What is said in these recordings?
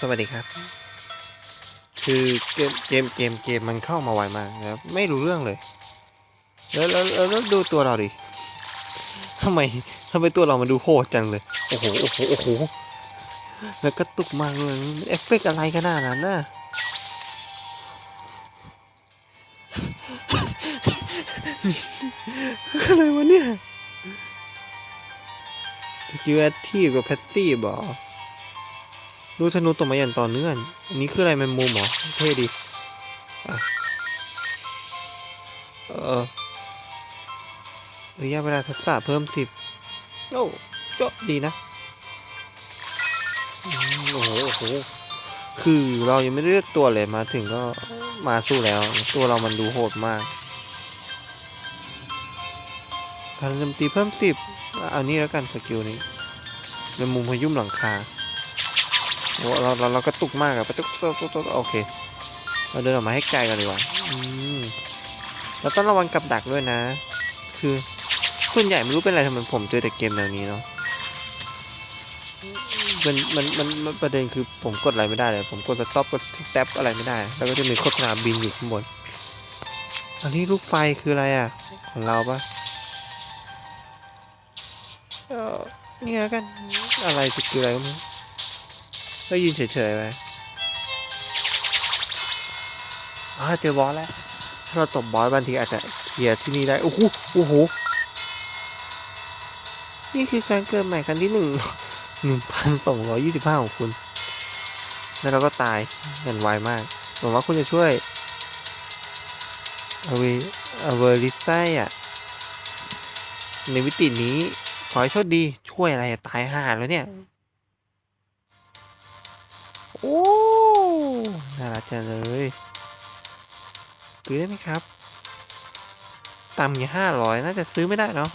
สวัสดีครับ คือเกมเกมเกมเกมมันเข้ามาไวมากนะครับไม่รู้เรื่องเลย แล้วแล้วแล้วดูตัวเราดิทำไมทำไมตัวเรามันดูโหดจังเลย โอ้โหโอ้โหโอ้โหแล้วก็ตุกมากเลยเอฟเฟกอะไรขนานั้นน่ะอะไรวะเนี่ยสกิลแอคทีฟกับแพสซีฟเหรอ ดูธนูตกมาอย่างต่อเนื่องอันนี้คืออะไรแมนมุมเหรอ เท่ดีเออระยะเวลาทักษะเพิ่มสิบโอ้ก็ดีนะ โอ้โหโอ้โห คือเรายังไม่ได้เลือกตัวเลยมาถึงก็มาสู้แล้ว ตัวเรามันดูโหดมากพลังโจมตีเพิ่มสิบเอานี่แล้วกันสกิลนี้ในมุมพยุมหลังคา เราเราเรากระตุกมากอะกระตุกตุ๊กตุ๊กตุ๊กโอเค เราเดินออกมาให้ไกลกันดีกว่าอืมเราต้องระวังกับดักด้วยนะ คือส่วนใหญ่ไม่รู้เป็นอะไรทำไมผมเจอแต่เกมแนวนี้เนาะมันมันมันมันประเด็นคือผมกดอะไรไม่ได้เลย ผมกดสต็อปกดสเต็ปอะไรไม่ได้ แล้วก็จะมีโฆษณาบินอยู่ข้างบน อันนี้ลูกไฟคืออะไรอะ ของเราปะเออเนี่ยกันอะไรจะคืออะไรก็ไม่รู้ ก็ยืนเฉยๆไปอ่าเจอบอสแล้ว ถ้าเราตบบอสบางทีอาจจะเคลียร์ที่นี่ได้ โอ้โห โอ้โห นี่คือการเกิดใหม่ครั้งที่หนึ่งหนึ่งพันสองร้อยยี่สิบห้าของคุณ แล้วเราก็ตายอย่างไวมากหวังว่าคุณจะช่วยเอเวเอเวอริสไซอะ ในวิตินี้ ขอให้โชคดีช่วยอะไรตายห่าแล้วเนี่ย โอ้น่ารักจังเลยซื้อได้ไหมครับต่ำอยู่ห้าร้อยน่าจะซื้อไม่ได้เนาะ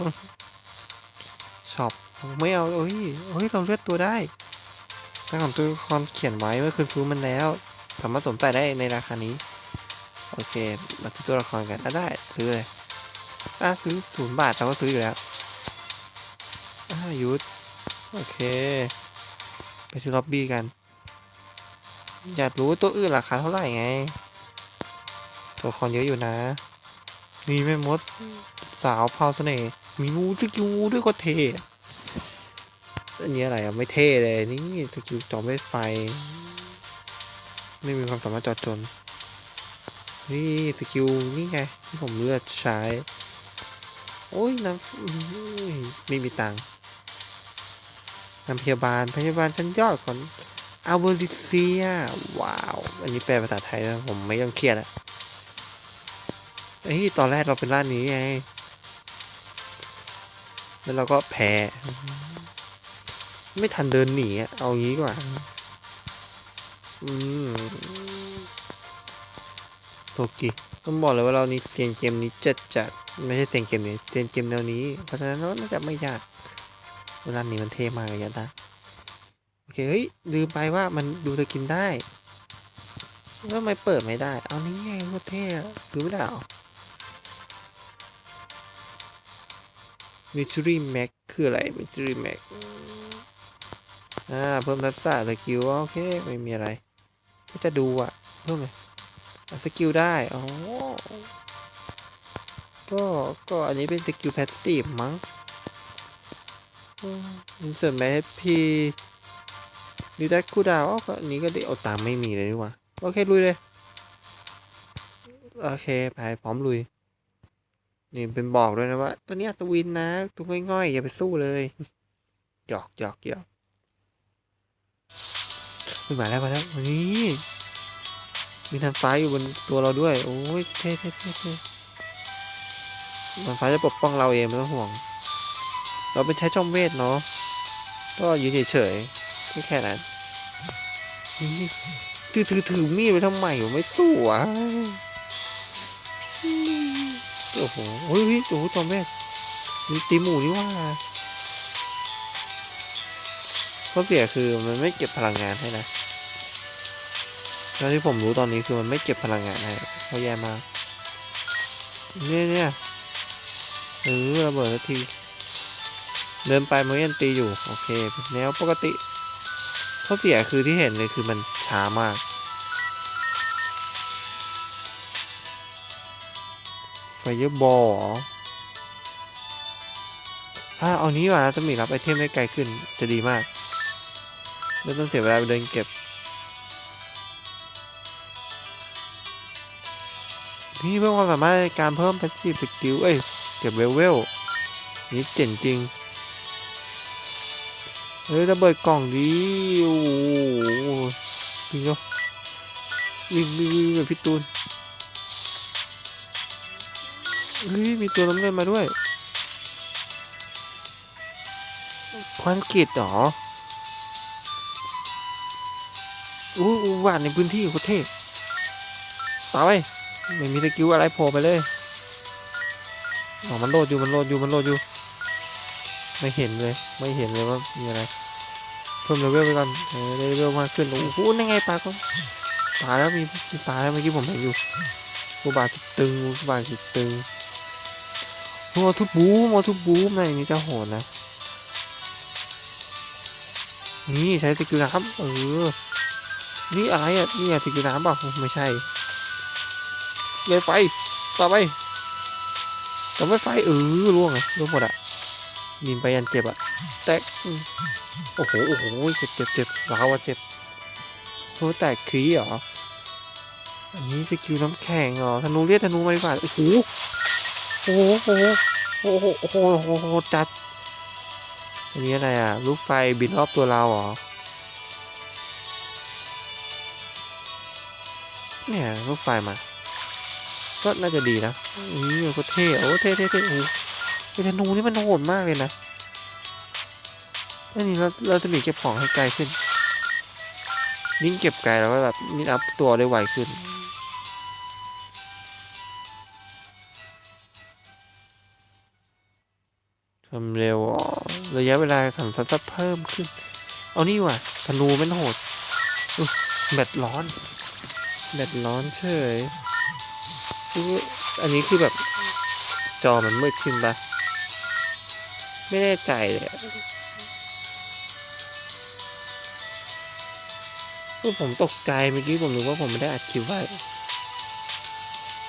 ช็อปไม่เอาเอ้ยเฮ้ยเราเลือกตัวได้ตั้งของตัวละครเขียนไว้เมื่อคืนซื้อมันแล้ว สามารถสวมใส่ได้ในราคานี้ โอเคมาซื้อตัวละครกันได้ซื้อเลยอะซื้อศูนย์บาทเราก็ซื้ออยู่แล้วอะยุดโอเค ไปที่ล็อบบี้กัน อยากรู้ตัวอื่นราคาเท่าไหร่ไง ตัวละครเยอะอยู่นะ นี่แม่มดสาวพราวเสน่ห์มีงูสกิลงูด้วยก็เทอันนี้อะไรอะไม่เท่เลยนี่สกิลจอมเวทไฟ ไม่มีความสามารถจอดจน นี่สกิลนี่ไงที่ผมเลือกใช้ โอ้ยน้ำไม่มีตังค์น้ำพยาบาลพยาบาลชั้นยอดก่อน อาเบริเซีย ว้าว อันนี้แปลภาษาไทยนะผมไม่ต้องเครียดอะเอ้ย ตอนแรกเราเป็นร้านนี้ไง แล้วเราก็แพ้ ไม่ทันเดินหนีอะเอางี้กว่า อืมโตกิต้องบอกเลยว่าเรานี่เซียนเกมนี้จัดจัดไม่ใช่เซียนเกมนี้เซียนเกมแนวนี้ เพราะฉะนั้นเราน่าจะไม่ยากร้านนี้มันเท่มากเลยนตาโอ เคเฮ้ยลืมไปว่ามันดูสกินได้แล้วทำไมเปิดไม่ได้ เอานี่ไงโคตรเท่อะซื้อไม่ได้หรอมิช r รีแม็กคืออะไรมิช r รีแม็กอ่า เพิ่มทักษะสกิลโอเค ไม่มีอะไร ก็จะดูอะเพิ่มเลยอะสกิลได้อ๋อก็ ก็อันนี้เป็นสกิลแพสซีฟมั้งอินเสิร์ตแมสพีดีได้คูดาวอ๋อนนี้ก็ได้เอาตามไม่มีเลยดีกว่าโอเคลุยเลยโอเคไปพร้อมลุย นี่เป็นบอกด้วยนะว่า ตัวนี้สวินนะตัวง่อยๆอย่าไปสู้เลยหยอกหยอกหยอกอุ๊ยมาแล้วมาแล้วนี่มีทางฟ้าอยู่บนตัวเราด้วย โอ้ยเท่เท่เท่เท่ทางฟ้าจะปกป้องเราเองไม่ต้องห่วง เราเป็นใช้จอมเวทเนาะก็ยืนเฉย ๆแค่แค่นั้นถือถือถือมีดไปทำไมวะไม่สู้อะโอ้โหเฮ้ยเฮ้ยโอ้โหจอมเวทมีตีหมูนี่ว่าข้อเสียคือมันไม่เก็บพลังงานให้นะเท่าที่ผมรู้ตอนนี้คือมันไม่เก็บพลังงานให้เขาแย่มากเนี่ยเนี่ยเออระเบิดที เดินไปมันยังตีอยู่ โอเค แนวปกติ ข้อเสียคือที่เห็นเลยคือมันช้ามาก ไฟเยอร์บอลถ้าเอานี้ว่ะนะจะมีรับไอเทมได้ไกลขึ้นจะดีมาก ไม่ต้องเสียเวลาไปเดินเก็บ นี่เพิ่มความสามารถในการเพิ่ม passive skill เอ้ย เก็บเวลเวลนี่เจ๋งจริง เฮ้ยระเบิดกล่องดีโอ้โหวิ่งเนาะวิ่งวิ่งวิ่งแบบพี่ตูนเฮ้ยมีตัวน้ำเงินมาด้วยควันกิดเหรออู้หวานในพื้นที่โคตรเท่ตายไปไม่มีสกิลอะไรโผล่ไปเลยอ๋อมันโหลดอยู่มันโหลดอยู่มันโหลดอยู่ ไม่เห็นเลย ไม่เห็นเลยว่ามีอะไร เพิ่มเลเวลไปก่อนเออเลเวลมากขึ้น โอ้โหนั่นไงปลาก็ปลาแล้วมีมีปลาแล้วเมื่อกี้ผมเห็นอยู่บูบาสุดตึงบูบาสุดตึงโมทุบบูมโมทุบบูมอะไรอย่างนี้จะโหดนะ นี่ใช้สกิลน้ำเออ นี่อะไรอะ นี่อะสกิลน้ำเปล่าไม่ใช่เลยไฟ ต่อไป ต่อไปไฟเออล่วงอะล่วงหมดอะ ยิงไปยันเจ็บอะแตกโอ้โหโอ้โหเจ็บเจ็บเจ็บร้าวอะเจ็บโอ้แตกครีเหรออันนี้สกิลน้ำแข็งเหรอธนูเรียกธนูมาดีกว่าโอ้โหโอ้โหโอ้โหโอ้โหโอ้โหจัดอันนี้อะไรอะลูกไฟบินรอบตัวเราเหรอเนี่ยลูกไฟมา ก็น่าจะดีนะนี่ก็เท่โอ้เท่เท่เท่ ไอ้ธนูนี่มันโหดมากเลยนะอันนี้เราเราจะมีเก็บของให้ไกลขึ้นยิ่งเก็บไกลแล้วก็แบบยิ่งอัพตัวได้ไวขึ้นทำเร็วระยะเวลาทำซับเพิ่มขึ้น เอานี่ว่ะธนูมันโหดแบตร้อนแบตร้อนเฉยอุ๊ยอันนี้คือแบบจอมันมืดขึ้นปะ ไม่แน่ใจเลยอะอุ๊ยผมตกใจเมื่อกี้ผมนึกว่าผมไม่ได้อัดคลิปไว้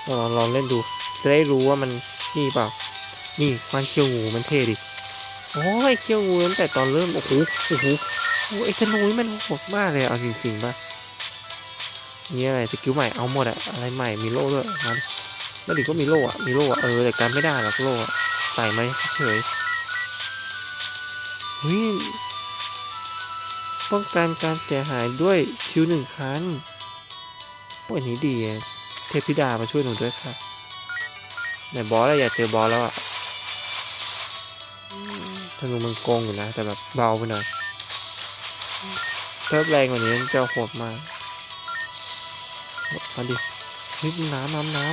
ลองลองเล่นดู จะได้รู้ว่ามันนี่เปล่า นี่ควันเคียวงูมันเท่ดิ โอ้ยเคียวงูตั้งแต่ตอนเริ่ม โอ้โห โอ้โหโอ้ไอ้ธนูนี่มันโหดมากเลยเอาจริงๆป่ะนี่อะไรสกิลใหม่เอาหมดอะอะไรใหม่มีโล่ด้วยมันแล้วดิก็มีโล่อะมีโล่อะเออแต่การไม่ได้หรอกโล่อะใส่ไหมเฉย เฮ้ยป้องกันการเสียหายด้วยคิวหนึ่งครั้งวันนี้ดี เทพธิดามาช่วยหนูด้วยค่ะไหนบอสอะอยากเจอบอสแล้วอะธนูมันโกงอยู่นะแต่แบบเบาไปหน่อยเทิบแรงกว่านี้มันจะโหดมากมาดินิดน้ำน้ำน้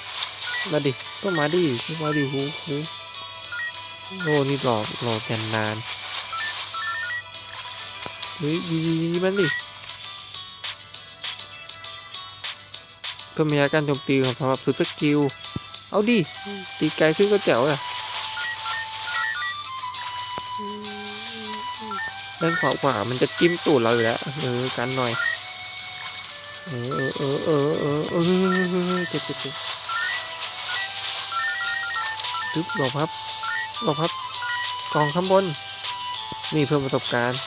ำมาดิก็มาดิมาดิหูหู โอ้นี่หลอกหลอกกันนานเฮ้ยยิงยิงยิงมันดิก็มีอาการโจมตีของสำหรับสุดสกิล เอาดิ ตีไกลขึ้นก็แจ๋วอะด้านขวาขวามันจะจิ้มตูดเราอยู่แล้ว เออ กันหน่อย เออเออเออเออเออเออเจ็บเจ็บเจ็บตึ๊บหลบครับ หลบครับกองข้างบน นี่เพิ่มประสบการณ์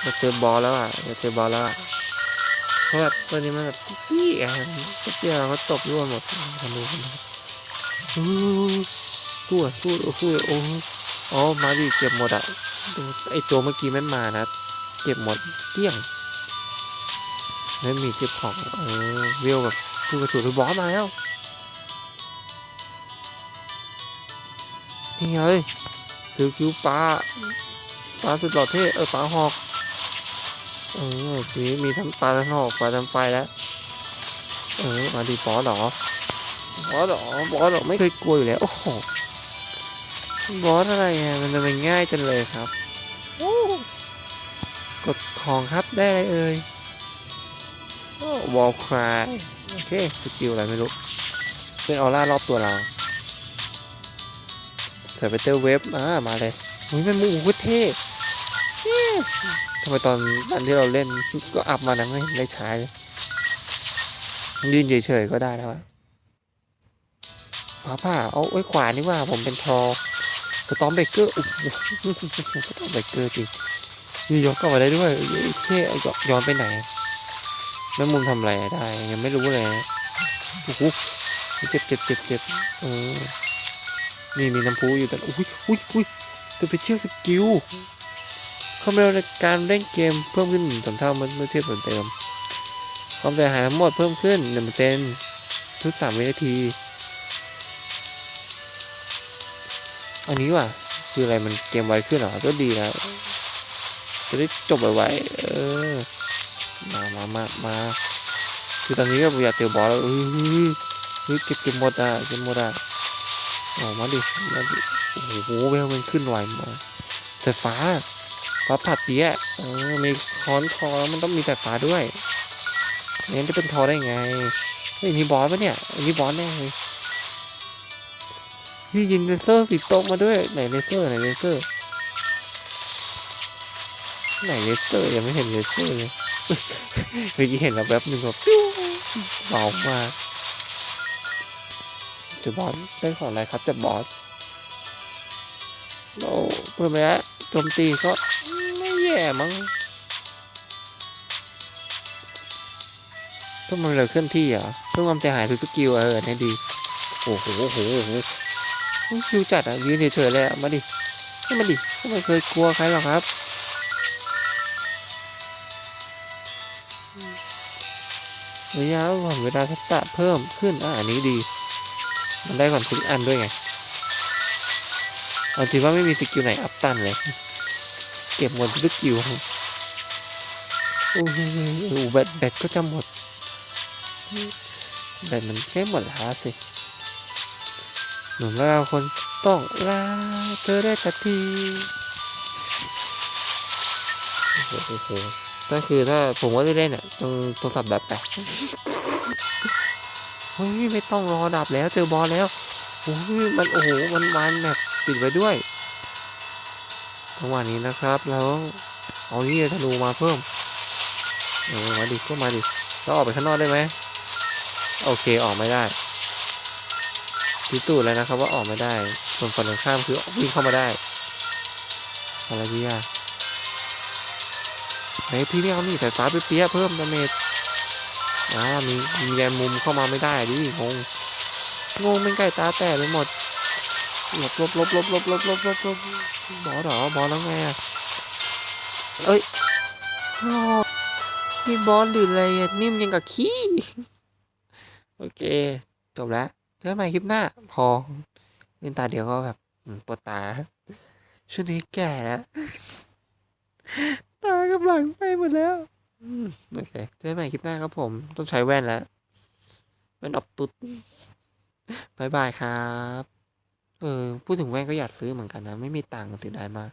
เราเจอบอลแล้วอะเราเจอบอลแล้วอะเพราะแบบตัวนี้มันแบบปี้อะก็เดียเขาตบร่วงหมดทำดูกันดูอู้สู้อะสู้อะสู้อะโอ้อ๋อมาดิเก็บหมดอะไอตัวเมื่อกี้ไม่มานะเก็บหมดเกลี้ยงไม่มีเก็บของเออเวลแบบคือกระสุนบอสมาแล้ว นี่ไงซื้อคิวปลาปลาสุดหล่อเท่เออปลาหอกเออทีนี้มีทั้งปลาทั้งหอกปลาทั้งไฟแล้วเออมาดีบอหรอบอสหรอบอสหรอไม่เคยกลัวอยู่แล้วโอ้โหบอสอะไรอะมันจะเป็นง่ายจังเลยครับกดของครับได้อะไรเอ่ยวอลคลายโอเคสกิลอะไรไม่รู้เป็นออร่ารอบตัวเรา ใส่ไปเตอร์เว็บอ่ามาเลยอุ้ยมันมูโคตรเท่เท่ทำไมตอนตอนที่เราเล่นก็อัพมานะไม่ไม่ใช้เลยยืนเฉยๆก็ได้แล้วอะฟ้าผ่าเอาไว้ขวานี่ว่าผมเป็นทอสตอมเบเกอร์โอ้โหสตอมเบเกอร์จริงนี่ย้อนกลับมาได้ด้วยเอ้ยเท่ย้อนย้อนไปไหนแม่มุมทำอะไรได้ ยังไม่รู้เลยนะโอ้โหเจ็บเจ็บเจ็บเจ็บเออ นี่มีน้ำพุอยู่แต่อุ้ยอุ้ยอุ้ยตัวไปเชี่ยวสกิลความเร็วในการเล่นเกมเพิ่มขึ้นสองเท่าเมื่อเทียบกับเดิมความเสียหายทั้งหมดเพิ่มขึ้น1%ทุก3วินาที อันนี้ว่ะ คืออะไรมันเกมไวขึ้นเหรอ ก็ดีแล้ว จะได้จบไวๆเออ มามามามา คือตอนนี้ก็อยากเจอบอสแล้วเออเฮ้ยเก็บเก็บหมดอะเก็บหมดอะ ออกมาดิมาดิโอ้โหเวลมันขึ้นไวมาแต่ฟ้าฟ้าผัดเปียะเออมีค้อนทอแล้วมันต้องมีสายฟ้าด้วยไม่งั้นจะเป็นทอได้ไงเฮ้ยนี่บอสปะเนี่ยอันนี้บอสแน่เลยพี่ยิงเลเซอร์สีตกมาด้วยไหนเลเซอร์ไหนเลเซอร์ไหนเลเซอร์ยังไม่เห็นเลเซอร์เลยเมื่อกี้เห็นแล้วแป๊บหนึ่งแบบปิ้วเบามาก จะบอสได้ของอะไรครับจะบอสโอ้เพิ่มไปแล้วโจมตีก็ไม่แย่มั้งเพิ่มมันเร็วเคลื่อนที่เหรอเพิ่มความเสียหายทุกสกิลเออนี่ดีโอ้โหโอ้โหโอ้โหคิวจัดอะยืนเฉยๆเลยอะมาดิให้มาดิไม่เคยกลัวใครหรอกครับระยะของเวลาทักษะเพิ่มขึ้นอะอันนี้ดี มันได้ก่อนทุกอันด้วยไงเอาจริงว่าไม่มีสกิลไหนอัพตันเลย เก็บหมดทุกคิวครับโอ้โหโอ้โหแบตแบตก็จะหมดแบตมันแค่หมดแล้วสิเหมือนว่าเราคนต้องลาเธอได้สักทีโอ้โหโอ้โหก็คือถ้าผมว่าได้เล่นอะต้องโทรศัพท์ดับไป เฮ้ยไม่ต้องรอดับแล้วเจอบอลแล้วโอ้ยมันโอ้โหมันมันแบบปิดไว้ด้วยจังหวะนี้นะครับแล้วเอานี่ธนูมาเพิ่มเออมาดิก็มาดิแล้วออกไปข้างนอกได้ไหมโอเคออกไม่ได้พิสูจน์แล้วนะครับว่าออกไม่ได้ส่วนฝั่งตรงข้ามคือวิ่งเข้ามาได้อะไรดีอะไหนพี่ไม่เอานี่สายฟ้าไปเปี้ยเพิ่มดาเมจ อ่ามีมีแรมมุมเข้ามาไม่ได้ดิงงงงเป็นไก่ตาแตกไปหมดหลบหลบหลบหลบหลบหลบหลบหลบหลบบอสเหรอบอสแล้วไงอะเอ้ยโอ้นี่บอลหรืออะไรอะนิ่มยังกับขี้โอเคจบแล้วเจอกันใหม่คลิปหน้า พอเล่นตาเดียวก็แบบปวดตาช่วงนี้แก่แล้วตากำลังไปหมดแล้ว โอเคเจอกันใหม่คลิปหน้าครับผม ต้องใช้แว่นแล้วแว่นออบตุดบายบายครับ เออ พูดถึงแว่นก็อยากซื้อเหมือนกันนะ ไม่มีตังค์เสียดายมาก